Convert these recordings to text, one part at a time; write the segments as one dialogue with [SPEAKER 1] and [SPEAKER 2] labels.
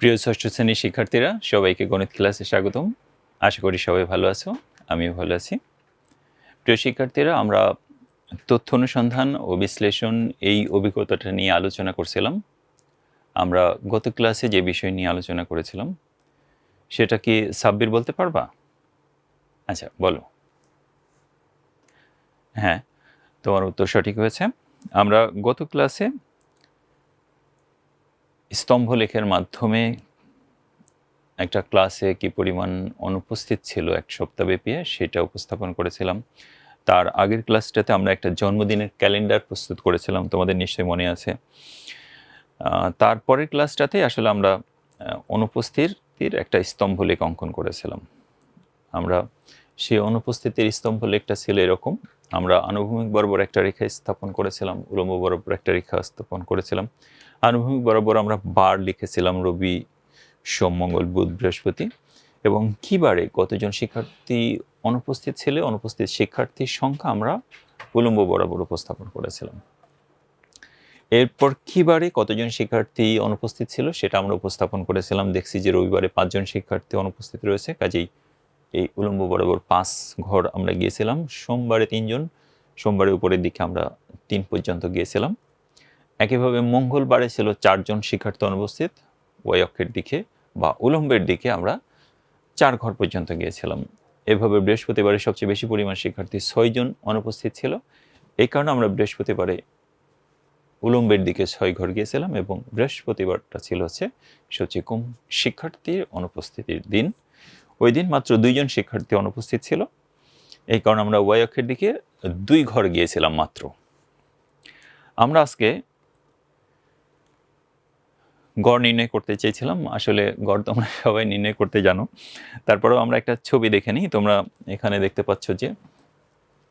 [SPEAKER 1] প্রিয় ষষ্ঠ শ্রেণির শিক্ষার্থীরা, সবাইকে গণিত ক্লাসে স্বাগতম। আশা করি সবাই ভালো আছো, আমিও ভালো আছি। প্রিয় শিক্ষার্থীরা, আমরা তথ্য অনুসন্ধান ও বিশ্লেষণ এই অভিজ্ঞতাটা নিয়ে আলোচনা করছিলাম। আমরা গত ক্লাসে যে বিষয় নিয়ে আলোচনা করেছিলাম, সেটা কি সাব্বির বলতে পারবা? আচ্ছা বলো। হ্যাঁ তোমার উত্তর সঠিক হয়েছে। আমরা গত ক্লাসে স্তম্ভলেখের মাধ্যমে একটা ক্লাসে কি পরিমাণ অনুপস্থিত ছিল এক সপ্তাহব্যাপী সেটা উপস্থাপন করেছিলাম। তার আগের ক্লাসটাতে আমরা একটা জন্মদিনের ক্যালেন্ডার প্রস্তুত করেছিলাম, তোমাদের নিশ্চয়ই মনে আছে। তারপরের ক্লাসটাতে আসলে আমরা অনুপস্থিতির একটা স্তম্ভলেখ অঙ্কন করেছিলাম। আমরা সেই অনুপস্থিতির স্তম্ভলেখটা ছিল এরকম, আমরা আনুভূমিক বরাবর একটা রেখা স্থাপন করেছিলাম, উলম্ব বরাবর একটা রেখা স্থাপন করেছিলাম। আনুভূমিক বরাবর আমরা বার লিখেছিলাম রবি, সোম, মঙ্গল, বুধ, বৃহস্পতি এবং কি বারে কতজন শিক্ষার্থী অনুপস্থিত ছিল, অনুপস্থিত শিক্ষার্থীর সংখ্যা আমরা উলম্ব বরাবর উপস্থাপন করেছিলাম। এরপর কি বারে কতজন শিক্ষার্থী অনুপস্থিত ছিল সেটা আমরা উপস্থাপন করেছিলাম। দেখছি যে রবিবারে পাঁচজন শিক্ষার্থী অনুপস্থিত রয়েছে, কাজেই এই উলম্ব বরাবর পাঁচ ঘর আমরা গিয়েছিলাম। সোমবারে তিনজন, সোমবারের উপরের দিকে আমরা তিন পর্যন্ত গিয়েছিলাম। একইভাবে মঙ্গলবারে ছিল চারজন শিক্ষার্থী অনুপস্থিত ওয়াই অক্ষের দিকে বা উলম্বের দিকে আমরা চার ঘর পর্যন্ত গিয়েছিলাম। এভাবে বৃহস্পতিবারে সবচেয়ে বেশি পরিমাণ শিক্ষার্থী ছয়জন অনুপস্থিত ছিল। এই কারণে আমরা বৃহস্পতিবারে উলম্বের দিকে ছয় ঘর গিয়েছিলাম এবং বৃহস্পতিবারটা ছিল হচ্ছে সবচেয়ে কম শিক্ষার্থীর অনুপস্থিতির দিন। ওই দিন মাত্র দুইজন শিক্ষার্থী অনুপস্থিত ছিল। এই কারণে আমরা ওয়াই অক্ষের দিকে দুই ঘর গিয়েছিলাম মাত্র। আমরা আজকে গড় নির্ণয় করতে চেয়েছিলাম। আসলে গড় তোমরা সবাই নির্ণয় করতে জানো। তারপরেও আমরা একটা ছবি দেখে নিই। তোমরা এখানে দেখতে পাচ্ছ যে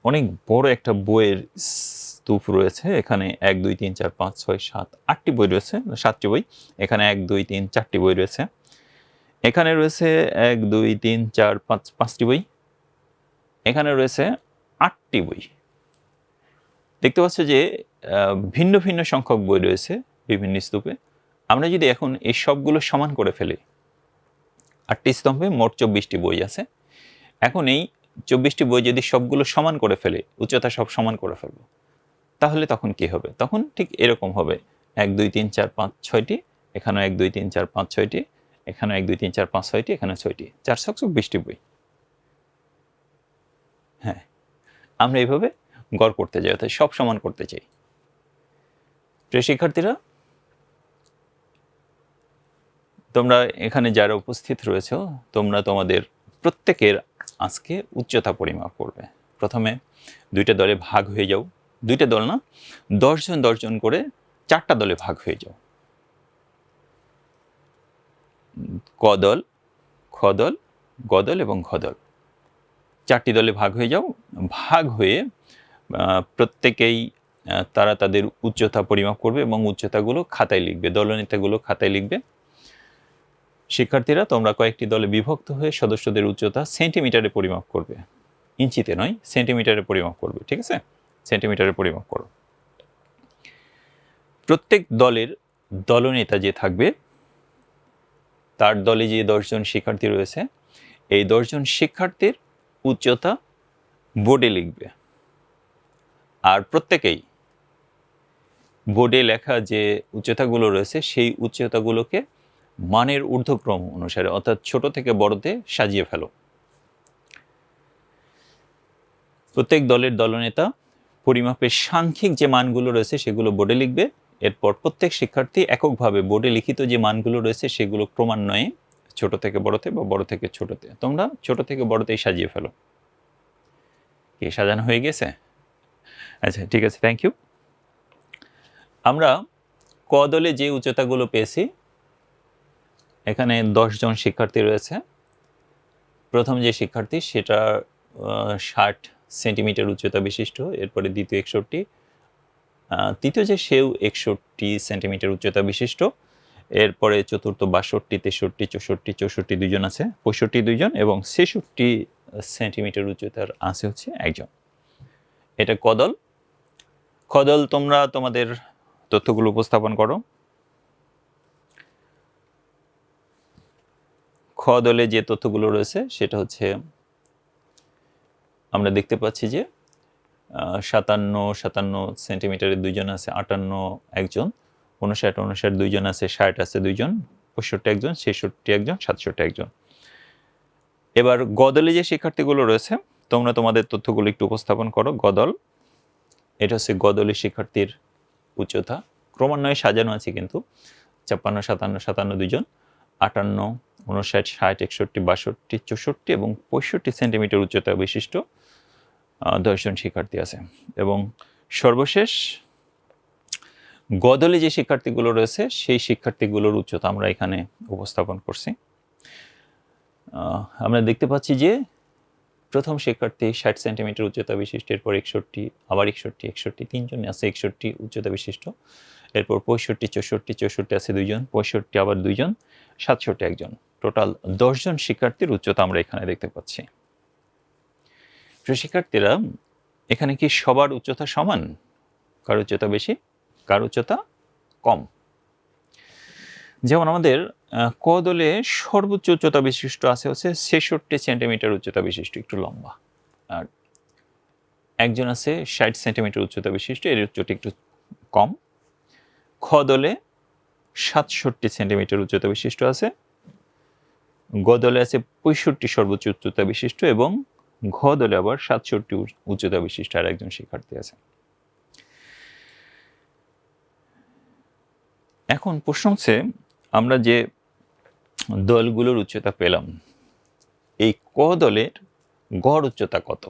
[SPEAKER 1] অনেক বড় একটা বইয়ের স্তূপ রয়েছে। এখানে এক, দুই, তিন, চার, পাঁচ, ছয়, সাত, আটটি বই রয়েছে। সাতটি বই। এখানে এক, দুই, তিন, চারটি বই রয়েছে। এখানে রয়েছে এক, দুই, তিন, চার, পাঁচ, পাঁচটি বই। এখানে রয়েছে আটটি বই। দেখতে পাচ্ছ যে ভিন্ন ভিন্ন সংখ্যক বই রয়েছে বিভিন্ন স্তূপে। আমরা যদি এখন এই সবগুলো সমান করে ফেলি, আটটি স্তম্ভে মোট চব্বিশটি বই আছে, এখন এই চব্বিশটি বই যদি সবগুলো সমান করে ফেলে, উচ্চতা সব সমান করে ফেলব, তাহলে তখন কি হবে? তখন ঠিক এরকম হবে, এক, দুই, তিন, চার, পাঁচ, ছয়টি, এখানেও এক, দুই, তিন, চার, পাঁচ, ছয়টি এখানে এক, দুই, তিন, চার, পাঁচ, ছয়টি এখানে ছয়টি, চার ছক চব্বিশটি বই। হ্যাঁ আমরা এইভাবে গড় করতে যাই অর্থাৎ সব সমান করতে চাই। প্রিয় শিক্ষার্থীরা তোমরা এখানে যারা উপস্থিত রয়েছো, তোমরা তোমাদের প্রত্যেকের আজকে উচ্চতা পরিমাপ করবে। প্রথমে দুইটা দলে ভাগ হয়ে যাও। দুইটা দল না, দশজন দশজন করে চারটা দলে ভাগ হয়ে যাও। কদল খদল গদল এবং ঘদল চারটি দলে ভাগ হয়ে যাও। ভাগ হয়ে প্রত্যেকেই তারা তাদের উচ্চতা পরিমাপ করবে এবং উচ্চতাগুলো খাতায় লিখবে, দলনেতাগুলো খাতায় লিখবে। শিক্ষার্থীরা তোমরা কয়েকটি দলে বিভক্ত হয়ে সদস্যদের উচ্চতা সেন্টিমিটারে পরিমাপ করবে। ইঞ্চিতে নয়, সেন্টিমিটারে পরিমাপ করবে, ঠিক আছে? সেন্টিমিটারে পরিমাপ করো। প্রত্যেক দলের দলনেতা যে থাকবে, তার দলে যে দশজন শিক্ষার্থী রয়েছে, এই দশজন শিক্ষার্থীর উচ্চতা বোর্ডে লিখবে। আর প্রত্যেকেই বোর্ডে লেখা যে উচ্চতাগুলো রয়েছে, সেই উচ্চতাগুলোকে মানের ঊর্ধ্বক্রম অনুসারে, অর্থাৎ ছোট থেকে বড়তে সাজিয়ে ফেলো। প্রত্যেক দলের দলনেতা পরিমাপের সাংখ্যিক যে মানগুলো রয়েছে সেগুলো বোর্ডে লিখবে। এরপর প্রত্যেক শিক্ষার্থী এককভাবে বোর্ডে লিখিত যে মানগুলো রয়েছে সেগুলো ক্রমান্বয়ে ছোট থেকে বড়তে বা বড় থেকে ছোটতে। তোমরা ছোট থেকে বড়তেই সাজিয়ে ফেলো। কি সাজানো হয়ে গেছে? আচ্ছা ঠিক আছে থ্যাংক ইউ আমরা ক দলে যে উচ্চতাগুলো পেয়েছি এখানে জন শিক্ষার্থী রয়েছে। প্রথম যে শিক্ষার্থী, সেটা ষাট সেন্টিমিটার উচ্চতা বিশিষ্ট, এরপরে দ্বিতীয় একষট্টি তৃতীয় যে সেও একষট্টি সেন্টিমিটার উচ্চতা বিশিষ্ট, এরপরে চতুর্থ বাষট্টি, তেষট্টি, চৌষট্টি চৌষট্টি দুজন আছে, পঁয়ষট্টি দুইজন এবং ছেষট্টি সেন্টিমিটার উচ্চতার আছে হচ্ছে একজন। এটা কদল। কদল, তোমরা তোমাদের তথ্যগুলো উপস্থাপন করো। খ দলে যে তথ্যগুলো রয়েছে, সেটা হচ্ছে আমরা দেখতে পাচ্ছি যে সাতান্ন সাতান্ন সেন্টিমিটারের দুইজন আছে, আটান্ন একজন, উনষাট উনষাট দুইজন আছে, ষাট আছে দুইজন, পঁয়ষট্টি একজন, ছেষট্টি একজন, সাতষট্টি একজন। এবার গদলে যে শিক্ষার্থীগুলো রয়েছে, তোমরা তোমাদের তথ্যগুলো একটু উপস্থাপন করো গদল এটা হচ্ছে গদলের শিক্ষার্থীর উচ্চতা। ক্রমান্বয়ে সাজানো আছে কিন্তু, ছাপ্পান্ন, সাতান্ন সাতান্ন দুজন আটান্ন উনষাট ষাট, একষট্টি, বাষট্টি, চৌষট্টি এবং পঁয়ষট্টি সেন্টিমিটার উচ্চতা বিশিষ্ট দশজন শিক্ষার্থী আছে। এবং সর্বশেষ গদলে যে শিক্ষার্থীগুলো রয়েছে, সেই শিক্ষার্থীগুলোর উচ্চতা আমরা এখানে উপস্থাপন করছি। আমরা দেখতে পাচ্ছি যে প্রথম শিক্ষার্থী ষাট সেন্টিমিটার উচ্চতা বিশিষ্ট, এরপর একষট্টি, আবার একষট্টি একষট্টি, তিনজন আছে, একষট্টি উচ্চতা বিশিষ্ট। এরপর পঁয়ষট্টি চৌষট্টি চৌষট্টি আছে দুইজন পঁয়ষট্টি আবার দুইজন সাতষট্টি একজন। টোটাল দশজন শিক্ষার্থীর উচ্চতা আমরা এখানে দেখতে পাচ্ছি। শিক্ষার্থীরা এখানে কি সবার উচ্চতা সমান? কার উচ্চতা বেশি? কার উচ্চতা কম? যেমন আমাদের আহ, ক দলে সর্বোচ্চ উচ্চতা বিশিষ্ট আছে হচ্ছে ছেষট্টি সেন্টিমিটার উচ্চতা বিশিষ্ট একটু লম্বা। আর একজন আছে ষাট সেন্টিমিটার উচ্চতা বিশিষ্ট এর উচ্চতা একটু কম। খ দলে সাতষট্টি সেন্টিমিটার উচ্চতা বিশিষ্ট আছে গ দলে আছে পঁয়ষট্টি সর্বোচ্চ উচ্চতা বিশিষ্ট এবং ঘ দলে আবার সাতষট্টি উচ- উচ্চতা বিশিষ্ট আর একজন শিক্ষার্থী আছে। এখন প্রশ্ন হচ্ছে, আমরা যে দলগুলোর উচ্চতা পেলাম, এই ক দলের গড় উচ্চতা কত?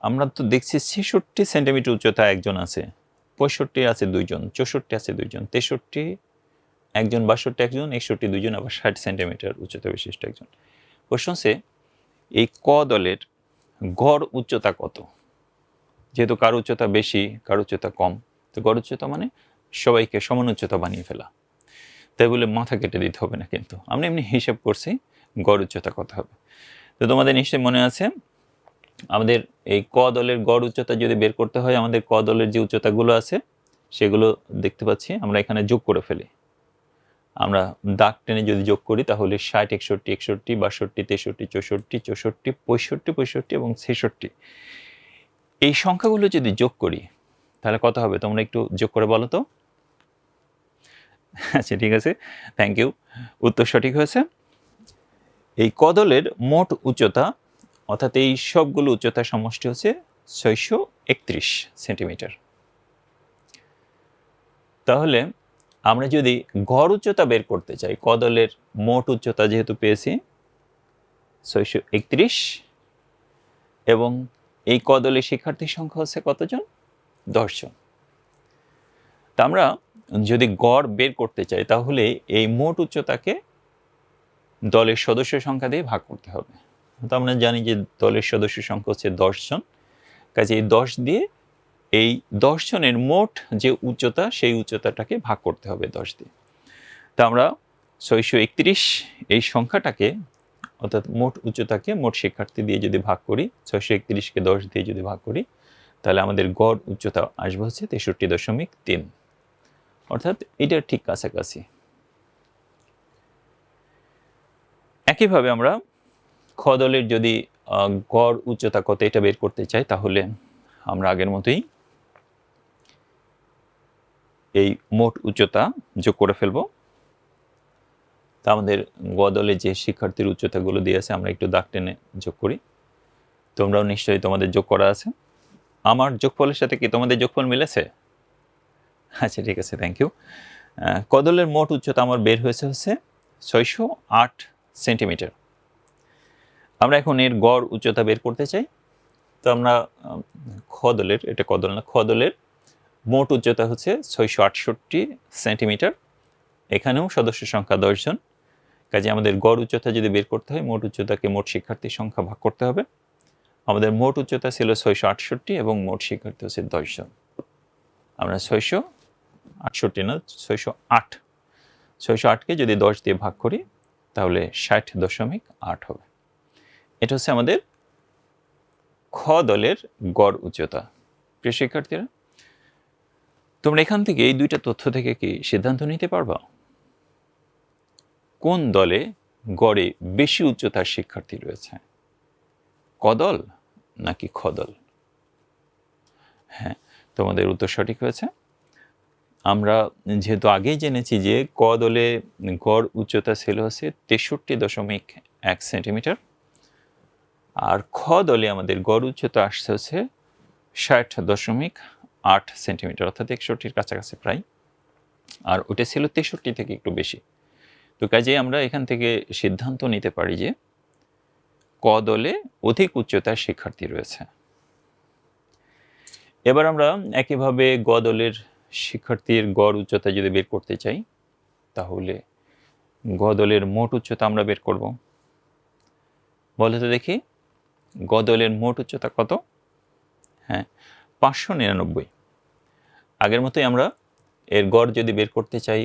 [SPEAKER 1] আমরা তো দেখছি ছেষট্টি সেন্টিমিটার উচ্চতা একজন আছে। পঁয়ষট্টি আছে দুইজন, চৌষট্টি আছে দুইজন, তেষট্টি একজন, বাষট্টি একজন, একষট্টি দুইজন, আবার ষাট সেন্টিমিটার উচ্চতা বিশিষ্ট একজন। প্রশ্ন হচ্ছে এই ক দলের গড় উচ্চতা কত? যেহেতু কার উচ্চতা বেশি, কার উচ্চতা কম, তো গড় উচ্চতা মানে সবাইকে সমান উচ্চতা বানিয়ে ফেলা। তাই বলে মাথা কেটে দিতে হবে না কিন্তু। আমরা এমনি হিসাব করছি গড় উচ্চতা কত হবে। তো তোমাদের নিশ্চয়ই মনে আছে আমাদের এই ক দলের গড় উচ্চতা যদি বের করতে হয়, আমাদের ক দলের যে উচ্চতাগুলো আছে, সেগুলো দেখতে পাচ্ছি, আমরা এখানে যোগ করে ফেলি। আমরা দাগ টেনে যদি যোগ করি, তাহলে ষাট, একষট্টি একষট্টি, বাষট্টি, তেষট্টি, চৌষট্টি চৌষট্টি, পঁয়ষট্টি পঁয়ষট্টি এবং ছেষট্টি। এই সংখ্যাগুলো যদি যোগ করি, তাহলে কত হবে? তোমরা একটু যোগ করে বলো তো। আচ্ছা ঠিক আছে। থ্যাংক ইউ উত্তর সঠিক হয়েছে। এই কদলের মোট উচ্চতা অর্থাৎ এই সবগুলো উচ্চতার সমষ্টি হচ্ছে ছয়শো একত্রিশ সেন্টিমিটার। তাহলে আমরা যদি গড় উচ্চতা বের করতে চাই কদলের মোট উচ্চতা যেহেতু পেয়েছি ছয়শো একত্রিশ, এবং এই কদলের শিক্ষার্থীর সংখ্যা হচ্ছে কতজন? দশজন। তা আমরা যদি গড় বের করতে চাই, তাহলে এই মোট উচ্চতাকে দলের সদস্য সংখ্যা দিয়ে ভাগ করতে হবে। তো আমরা জানি যে দলের সদস্য সংখ্যা হচ্ছে দশজন কাজে এই দশ দিয়ে এই দশ জনের মোট যে উচ্চতা, সেই উচ্চতাটাকে ভাগ করতে হবে দশ দিয়ে। তা আমরা ছয়শো একত্রিশ এই সংখ্যাটাকে, অর্থাৎ মোট উচ্চতাকে, মোট শিক্ষার্থী দিয়ে যদি ভাগ করি, ছয়শো একত্রিশকে দশ দিয়ে যদি ভাগ করি, তাহলে আমাদের গড় উচ্চতা আসবে হচ্ছে তেষট্টি দশমিক তিন। অর্থাৎ এটার ঠিক কাছাকাছি। একইভাবে আমরা খ দলের যদি গড় উচ্চতা কত এটা বের করতে চাই, তাহলে আমরা আগের মতোই এই মোট উচ্চতা যোগ করে ফেলব। তা আমাদের গ দলে যে শিক্ষার্থীর উচ্চতাগুলো দিয়ে আছে, আমরা একটু দাগ টেনে যোগ করি। তোমরাও নিশ্চয়ই তোমাদের যোগ করা আছে। আমার যোগফলের সাথে কি তোমাদের যোগফল মিলেছে? আচ্ছা ঠিক আছে থ্যাংক ইউ কদলের মোট উচ্চতা আমার বের হয়েছে হচ্ছে ছয়শো আট সেন্টিমিটার। আমরা এখন এর গড় উচ্চতা বের করতে চাই। তো আমরা আম, খদলের এটা কদল না খদলের মোট উচ্চতা হচ্ছে ছয়শো আটষট্টি সেন্টিমিটার। এখানেও সদস্য সংখ্যা দশজন কাজে আমাদের গড় উচ্চতা যদি বের করতে হয় মোট উচ্চতাকে মোট শিক্ষার্থীর সংখ্যা ভাগ করতে হবে। আমাদের মোট উচ্চতা ছিল ছয়শো আটষট্টি এবং মোট শিক্ষার্থী হচ্ছে দশজন আমরা ছয়শো আটষট্টি না ছয়শো আট ছয়শো আটকে যদি দশ দিয়ে ভাগ করি তাহলে ষাট দশমিক আট হবে। এটা হচ্ছে আমাদের খ দলের গড় উচ্চতা। প্রিয় শিক্ষার্থীরা, তোমরা এখান থেকে এই দুইটা তথ্য থেকে কি সিদ্ধান্ত নিতে পারবা? কোন দলে গড়ে বেশি উচ্চতার শিক্ষার্থী রয়েছে? কদল নাকি খদল হ্যাঁ তোমাদের উত্তর সঠিক হয়েছে। আমরা যেহেতু আগেই জেনেছি যে ক দলে গড় উচ্চতা ছিল হচ্ছে তেষট্টি দশমিক এক সেন্টিমিটার আর খ দলে আমাদের গড় উচ্চতা আসছে হচ্ছে ষাট দশমিক আট সেন্টিমিটার, অর্থাৎ একষট্টির কাছাকাছি প্রায়। আর ওটা ছিল তেষট্টি থেকে একটু বেশি। তো কাজে আমরা এখান থেকে সিদ্ধান্ত নিতে পারি যে ক দলে অধিক উচ্চতার শিক্ষার্থী রয়েছে। এবার আমরা একইভাবে গ দলের শিক্ষার্থীর গড় উচ্চতা যদি বের করতে চাই, তাহলে গ দলের মোট উচ্চতা আমরা বের করব। বলে তো দেখি গ দলের মোট উচ্চতা কত? হ্যাঁ পাঁচশো নিরানব্বই। আগের মতোই আমরা এর গড় যদি বের করতে চাই,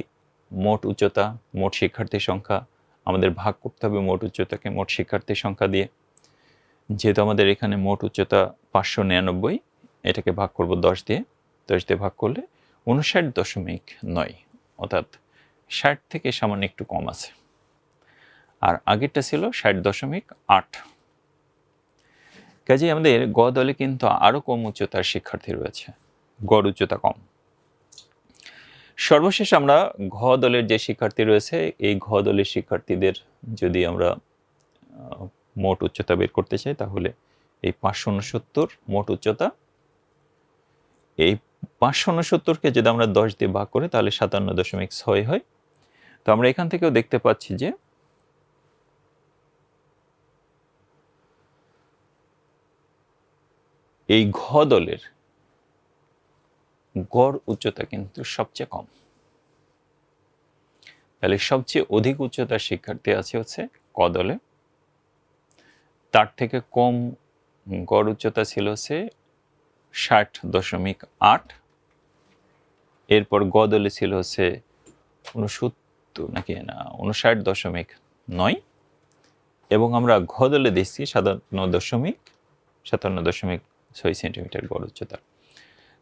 [SPEAKER 1] মোট উচ্চতা, মোট শিক্ষার্থীর সংখ্যা, আমাদের ভাগ করতে হবে মোট উচ্চতাকে, মোট শিক্ষার্থীর সংখ্যা দিয়ে। যেহেতু আমাদের এখানে মোট উচ্চতা পাঁচশো নিরানব্বই, এটাকে ভাগ করব দশ দিয়ে। দশ দিয়ে ভাগ করলে উনষাট দশমিক নয়, অর্থাৎ ষাট থেকে সামান্য একটু কম আছে। আর আগেরটা ছিল ষাট দশমিক আট। কাজে আমাদের গ দলে কিন্তু আরও কম উচ্চতার শিক্ষার্থী রয়েছে। গড় উচ্চতা কম। সর্বশেষ আমরা ঘ দলের যে শিক্ষার্থী রয়েছে, এই ঘ দলের শিক্ষার্থীদের যদি আমরা মোট উচ্চতা বের করতে চাই, তাহলে এই পাঁচশো উনসত্তর মোট উচ্চতা। এই পাঁচশো উনসত্তরকে যদি আমরা দশ দিয়ে ভাগ করি, তাহলে সাতান্ন দশমিক ছয় হয়। তো আমরা এখান থেকেও দেখতে পাচ্ছি যে এই ঘ দলের গড় উচ্চতা কিন্তু সবচেয়ে কম। তাহলে সবচেয়ে অধিক উচ্চতার শিক্ষার্থী আছে হচ্ছে ক দলে। তার থেকে কম গড় উচ্চতা ছিল হচ্ছে ষাট দশমিক আট। এরপর গ দলে ছিল হচ্ছে উনসত্তর নাকি না, উনষাট দশমিক নয়। এবং আমরা ঘ দলে দেখছি সাতান্ন দশমিক সাতান্ন দশমিক ছয় সেন্টিমিটার গড় উচ্চতা।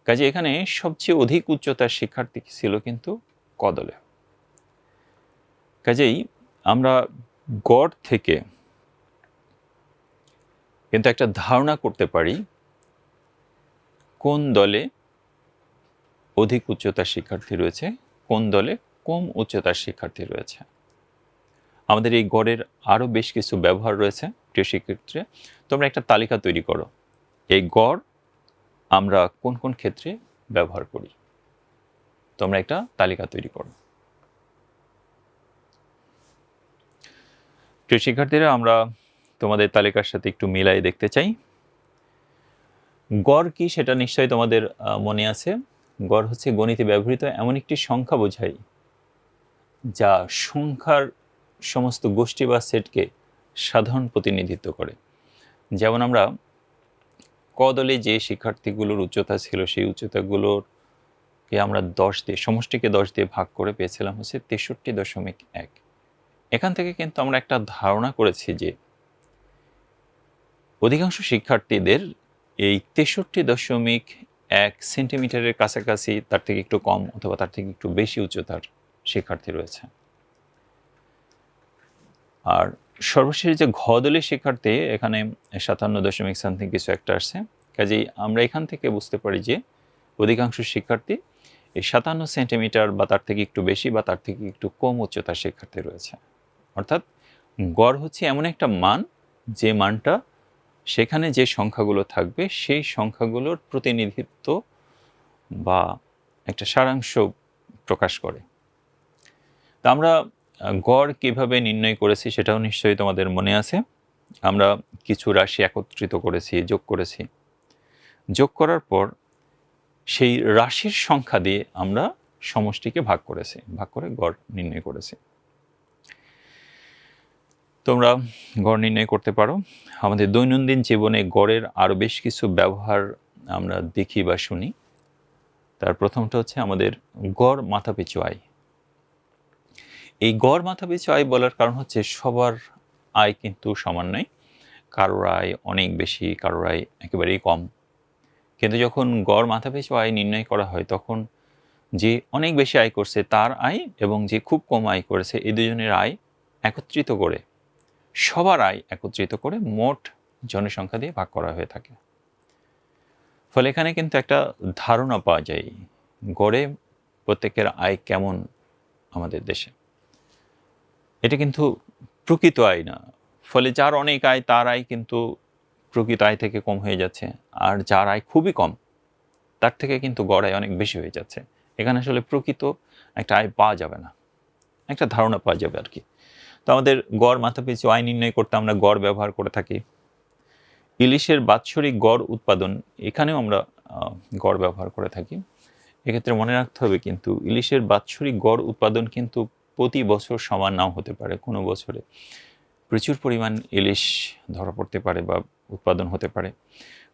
[SPEAKER 1] কাজে এখানে সবচেয়ে অধিক উচ্চতার শিক্ষার্থী ছিল কিন্তু কদলে। কাজেই আমরা গড় থেকে কিন্তু একটা ধারণা করতে পারি কোন দলে অধিক উচ্চতার শিক্ষার্থী রয়েছে, কোন দলে কম উচ্চতার শিক্ষার্থী রয়েছে। আমাদের এই গড়ের আরও বেশ কিছু ব্যবহার রয়েছে কৃষিক্ষেত্রে। তোমরা একটা তালিকা তৈরি করো। এই গড় আমরা কোন কোন ক্ষেত্রে ব্যবহার করি? তোমরা একটা তালিকা তৈরি করো। প্রিয় শিক্ষার্থীরা, আমরা তোমাদের তালিকার সাথে একটু মিলাই দেখতে চাই। গড় কি সেটা নিশ্চয়ই তোমাদের মনে আছে। গড় হচ্ছে গণিতে ব্যবহৃত এমন একটি সংখ্যা বোঝায়, যা সংখ্যার সমস্ত গোষ্ঠী বা সেটকে সাধারণ প্রতিনিধিত্ব করে। যেমন আমরা ক দলে যে শিক্ষার্থীগুলোর উচ্চতা ছিল, সেই উচ্চতাগুলোকে আমরা দশ দিয়ে, সমষ্টিকে দশ দিয়ে ভাগ করে পেয়েছিলাম হচ্ছে তেষট্টি দশমিক এক। এখান থেকে কিন্তু আমরা একটা ধারণা করেছি যে অধিকাংশ শিক্ষার্থীদের এই তেষট্টি দশমিক এক সেন্টিমিটারের কাছাকাছি তার থেকে একটু কম অথবা তার থেকে একটু বেশি উচ্চতার শিক্ষার্থী রয়েছে। আর সর্বশেষ যে ঘ শিক্ষার্থী এখানে সাতান্ন দশমিক সামথিং কিছু একটা আসছে। কাজেই আমরা এখান থেকে বুঝতে পারি যে অধিকাংশ শিক্ষার্থী এই সাতান্ন সেন্টিমিটার বা তার থেকে একটু বেশি বা তার থেকে একটু কম উচ্চতার শিক্ষার্থী রয়েছে। অর্থাৎ গড় হচ্ছে এমন একটা মান যে মানটা সেখানে যে সংখ্যাগুলো থাকবে সেই সংখ্যাগুলোর প্রতিনিধিত্ব বা একটা সারাংশ প্রকাশ করে। তা আমরা গড় কীভাবে নির্ণয় করেছি সেটাও নিশ্চয়ই তোমাদের মনে আছে। আমরা কিছু রাশি একত্রিত করেছি, যোগ করেছি। যোগ করার পর সেই রাশির সংখ্যা দিয়ে আমরা সমষ্টিকে ভাগ করেছি, ভাগ করে গড় নির্ণয় করেছি। তোমরা গড় নির্ণয় করতে পারো। আমাদের দৈনন্দিন জীবনে গড়ের আরও বেশ কিছু ব্যবহার আমরা দেখি বা শুনি। তার প্রথমটা হচ্ছে আমাদের গড় মাথাপিছু আয়। এই গড় মাথাপিছু আয় বলার কারণ হচ্ছে সবার আয় কিন্তু সমান নয়। কারোর আয় অনেক বেশি, কারোর আয় একেবারেই কম। কিন্তু যখন গড় মাথাপিছু আয় নির্ণয় করা হয়, তখন যে অনেক বেশি আয় করছে তার আয় এবং যে খুব কম আয় করেছে এই দুজনের আয় একত্রিত করে, সবার আয় একত্রিত করে মোট জনসংখ্যা দিয়ে ভাগ করা হয়ে থাকে। ফলে এখানে কিন্তু একটা ধারণা পাওয়া যায়, গড়ে প্রত্যেকের আয় কেমন আমাদের দেশে। এটা কিন্তু প্রকৃত আয় না। ফলে যার অনেক আয়, তার আয় কিন্তু প্রকৃত আয় থেকে কম হয়ে যাচ্ছে। আর যার আয় খুবই কম, তার থেকে কিন্তু গড় আয় অনেক বেশি হয়ে যাচ্ছে। এখানে আসলে প্রকৃত একটা আয় পাওয়া যাবে না। একটা ধারণা পাওয়া যাবে আর কি। তো আমাদের গড় মাথাপিছু আয় নির্ণয় করতে আমরা গড় ব্যবহার করে থাকি। ইলিশের বাৎসরিক গড় উৎপাদন, এখানেও আমরা গড় ব্যবহার করে থাকি। এক্ষেত্রে মনে রাখতে হবে কিন্তু ইলিশের বাৎসরিক গড় উৎপাদন কিন্তু প্রতি বছর সমান নাও হতে পারে কোনো বছরে। প্রচুর পরিমাণ ইলিশ ধরা পড়তে পারে বা উৎপাদন হতে পারে।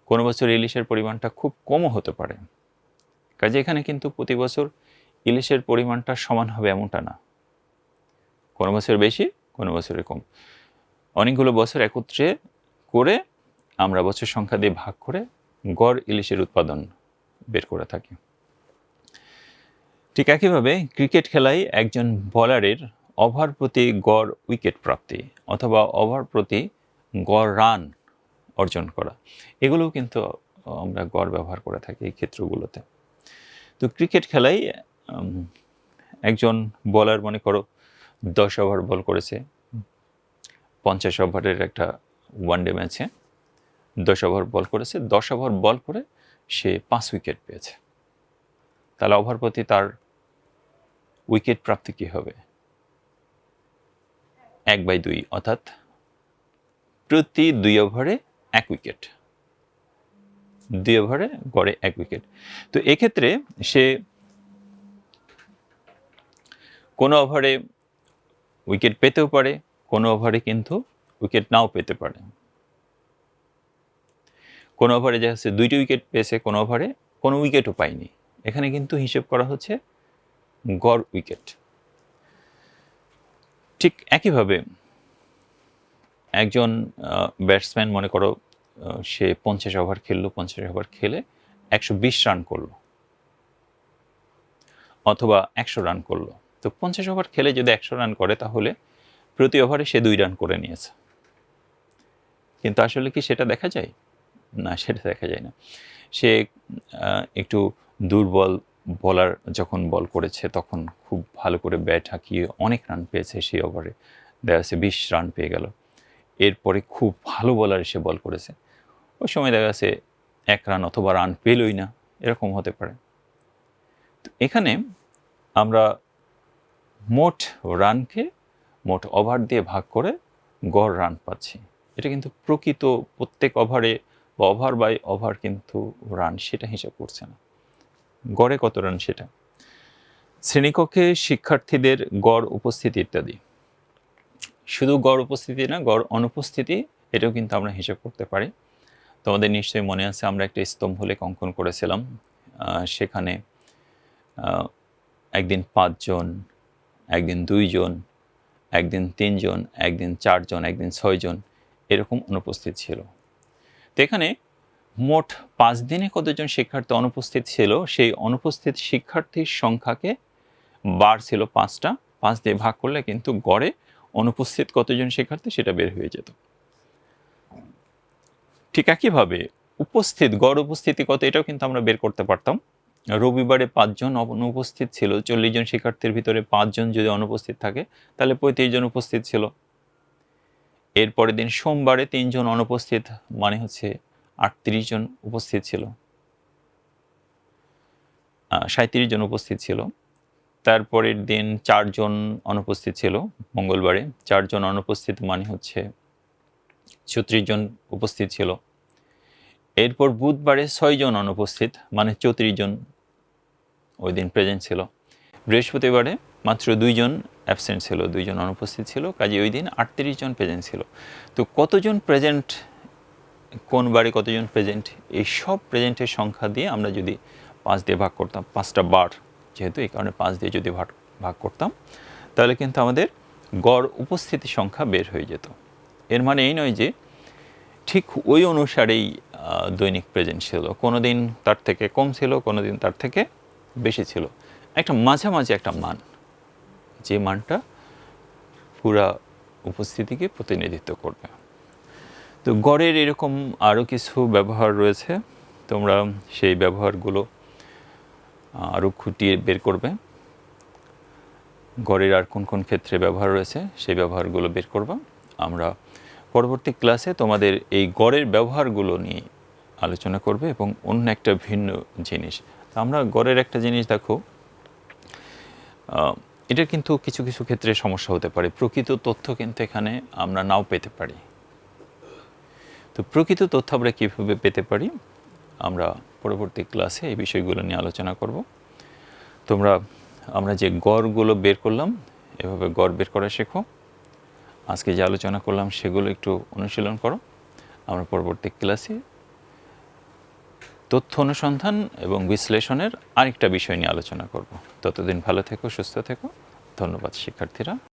[SPEAKER 1] কোনো বছর ইলিশের পরিমাণটা খুব কমও হতে পারে। কাজে এখানে কিন্তু প্রতি বছর ইলিশের পরিমাণটা সমান হবে এমনটা না। কোনো বছর বেশি, কোনো বছরে কম। অনেকগুলো বছর একত্রে করে আমরা বছর সংখ্যা দিয়ে ভাগ করে গড় ইলিশের উৎপাদন বের করে থাকি। ঠিক একইভাবে ক্রিকেট খেলায় একজন বলারের ওভার প্রতি গড় উইকেট প্রাপ্তি অথবা ওভার প্রতি গড় রান অর্জন করা। এগুলোও কিন্তু আমরা গড় ব্যবহার করে থাকি এই ক্ষেত্রগুলোতে। তো ক্রিকেট খেলায় একজন বলার মনে করো দশ ওভার বল করেছে, পঞ্চাশ ওভারের একটা ওয়ানডে ম্যাচে দশ ওভার বল করেছে, দশ ওভার বল করে সে পাঁচ উইকেট পেয়েছে। তাহলে ওভার প্রতি তার উইকেট প্রাপ্তি কী হবে? এক বাই দুই, অর্থাৎ প্রতি দুই ওভারে এক উইকেট। দুই ওভারে গড়ে এক উইকেট। তো এক্ষেত্রে সে কোনো ওভারে উইকেট পেতেও পারে, কোনো ওভারে কিন্তু উইকেট নাও পেতে পারে। কোনো ওভারে যা যাচ্ছে দুইটি উইকেট পেয়েছে, কোনো ওভারে কোনো উইকেটও পায়নি। এখানে কিন্তু হিসেব করা হচ্ছে গড় উইকেট। ঠিক একইভাবে একজন ব্যাটসম্যান, মনে করো সে পঞ্চাশ ওভার খেললো, পঞ্চাশ ওভার খেলে একশো বিশ রান করল। অথবা একশো রান করল। তো পঞ্চাশ ওভার খেলে যদি একশো রান করে, তাহলে প্রতি ওভারে সে দুই রান করে নিয়েছে। কিন্তু আসলে কি সেটা দেখা যায়? না, সেটা দেখা যায় না। সে একটু দুর্বল বলার যখন বল করেছে, তখন খুব ভালো করে ব্যাট হাঁকিয়ে অনেক রান পেয়েছে সেই ওভারে দেখা যাচ্ছে বিশ রান পেয়ে গেল। এরপরে খুব ভালো বলার এসে বল করেছে। ওই সময় দেখা যাচ্ছে এক রান অথবা রান পেলই না, এরকম হতে পারে। তো এখানে আমরা মোট রানকে মোট ওভার দিয়ে ভাগ করে গড় রান পাচ্ছি। এটা কিন্তু প্রকৃত প্রত্যেক ওভারে বা ওভার বাই ওভার কিন্তু রান সেটা হিসাব করছে না। গড়ে কত রান সেটা? শ্রেণীকক্ষে শিক্ষার্থীদের গড় উপস্থিতি ইত্যাদি। শুধু গড় উপস্থিতি না, গড় অনুপস্থিতি, এটাও কিন্তু আমরা হিসাব করতে পারি। তোমাদের নিশ্চয়ই মনে আছে, আমরা একটা স্তম্ভ লেখ অঙ্কন করেছিলাম। সেখানে একদিন পাঁচজন, একদিন দুইজন, একদিন তিনজন, একদিন চারজন, একদিন ছয়জন, এরকম অনুপস্থিত ছিল। তো এখানে মোট পাঁচ দিনে কতজন শিক্ষার্থী অনুপস্থিত ছিল? সেই অনুপস্থিত শিক্ষার্থীর সংখ্যাকে বার ছিল পাঁচটা। পাঁচ দিয়ে ভাগ করলে কিন্তু গড়ে অনুপস্থিত কতজন শিক্ষার্থী সেটা বের হয়ে যেত। ঠিক একইভাবে উপস্থিত, গড় উপস্থিতি কত এটাও কিন্তু আমরা বের করতে পারতাম। রবিবারে পাঁচজন অনুপস্থিত ছিল, চল্লিশ জন শিক্ষার্থীর ভিতরে পাঁচজন যদি অনুপস্থিত থাকে, তাহলে পঁয়ত্রিশ জন উপস্থিত ছিল। এরপরের দিন সোমবারে তিনজন অনুপস্থিত মানে হচ্ছে আটত্রিশ জন উপস্থিত ছিল। সাঁত্রিশ জন উপস্থিত ছিল। তারপরের দিন চারজন অনুপস্থিত ছিল মঙ্গলবারে। চারজন অনুপস্থিত মানে হচ্ছে ছত্রিশ জন উপস্থিত ছিল। এরপর বুধবারে ছয়জন অনুপস্থিত মানে চৌত্রিশ জন ওই দিন প্রেজেন্ট ছিল। বৃহস্পতিবারে মাত্র দুইজন অ্যাবসেন্ট ছিল দুইজন অনুপস্থিত ছিল কাজে ওই দিন আটত্রিশ জন প্রেজেন্ট ছিল। তো কতজন প্রেজেন্ট কোন বারে কতজন প্রেজেন্ট এই সব প্রেজেন্টের সংখ্যা দিয়ে আমরা যদি পাঁচ দিয়ে ভাগ করতাম, পাঁচটা বার, যেহেতু এই কারণে পাঁচ দিয়ে যদি ভাগ ভাগ করতাম, তাহলে কিন্তু আমাদের গড় উপস্থিতি সংখ্যা বের হয়ে যেত। এর মানে এই নয় যে ঠিক ওই অনুসারেই দৈনিক প্রেজেন্ট ছিল। কোনো দিন তার থেকে কম ছিল কোনো দিন তার থেকে বেশি ছিল। একটা মাঝামাঝি একটা মান, যে মানটা পুরা উপস্থিতিকে প্রতিনিধিত্ব করবে। তো গড়ের এরকম আরও কিছু ব্যবহার রয়েছে। তোমরা সেই ব্যবহারগুলো আরও খুঁটিয়ে বের করবে। গড়ের আর কোন কোন ক্ষেত্রে ব্যবহার রয়েছে সেই ব্যবহারগুলো বের করবা। আমরা পরবর্তী ক্লাসে তোমাদের এই গড়ের ব্যবহারগুলো নিয়ে আলোচনা করবে এবং অন্য একটা ভিন্ন জিনিস। তো আমরা গড়ের একটা জিনিস দেখো। আহ, এটা কিন্তু কিছু কিছু ক্ষেত্রে সমস্যা হতে পারে। প্রকৃত তথ্য কিন্তু এখানে আমরা নাও পেতে পারি। তো প্রকৃত তথ্য আমরা কীভাবে পেতে পারি? আমরা পরবর্তী ক্লাসে এই বিষয়গুলো নিয়ে আলোচনা করব। তোমরা, আমরা যে গড়গুলো বের করলাম, এভাবে গড় বের করা শেখো। আজকে যে আলোচনা করলাম, সেগুলো একটু অনুশীলন করো। আমরা পরবর্তী ক্লাসে তথ্য অনুসন্ধান এবং বিশ্লেষণের আরেকটা বিষয় নিয়ে আলোচনা করব। ততদিন ভালো থেকো, সুস্থ থেকো। ধন্যবাদ, শিক্ষার্থীরা।